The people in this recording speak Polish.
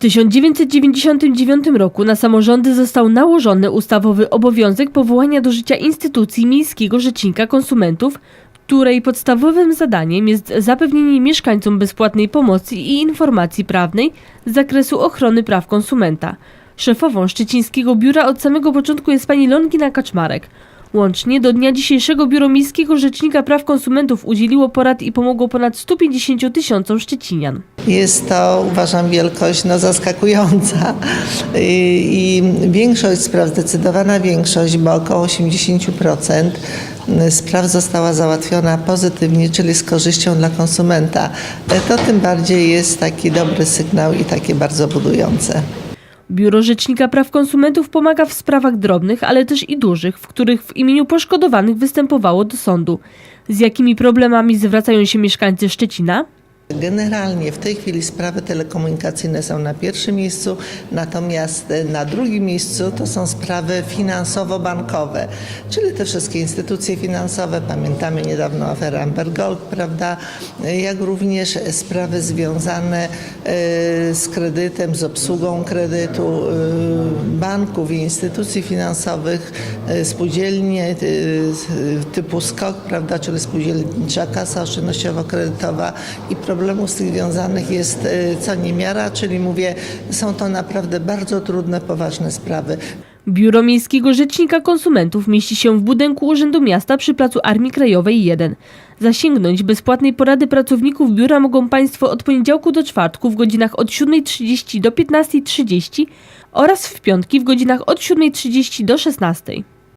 1999 roku na samorządy został nałożony ustawowy obowiązek powołania do życia instytucji Miejskiego Rzecznika Konsumentów, której podstawowym zadaniem jest zapewnienie mieszkańcom bezpłatnej pomocy i informacji prawnej z zakresu ochrony praw konsumenta. Szefową szczecińskiego biura od samego początku jest pani Longina Kaczmarek. Łącznie do dnia dzisiejszego Biuro Miejskiego Rzecznika Praw Konsumentów udzieliło porad i pomogło ponad 150 tysiącom szczecinian. Jest to, uważam, wielkość no, zaskakująca I, i większość spraw, zdecydowana większość, bo około 80% spraw została załatwiona pozytywnie, czyli z korzyścią dla konsumenta. To tym bardziej jest taki dobry sygnał i takie bardzo budujące. Biuro Rzecznika Praw Konsumentów pomaga w sprawach drobnych, ale też i dużych, w których w imieniu poszkodowanych występowało do sądu. Z jakimi problemami zwracają się mieszkańcy Szczecina? Generalnie w tej chwili sprawy telekomunikacyjne są na pierwszym miejscu, natomiast na drugim miejscu to są sprawy finansowo-bankowe, czyli te wszystkie instytucje finansowe. Pamiętamy niedawno aferę Amber Gold, prawda? Jak również sprawy związane e, z kredytem, z obsługą kredytu e, banków i instytucji finansowych, e, spółdzielnie e, typu SKOK, prawda? Czyli spółdzielnicza kasa oszczędnościowo-kredytowa i problemów z tych związanych jest e, co niemiara, czyli mówię, są to naprawdę bardzo trudne, poważne sprawy. Biuro Miejskiego Rzecznika Konsumentów mieści się w budynku Urzędu Miasta przy Placu Armii Krajowej 1. Zasięgnąć bezpłatnej porady pracowników biura mogą Państwo od poniedziałku do czwartku w godzinach od 7.30 do 15.30 oraz w piątki w godzinach od 7.30 do 16.00.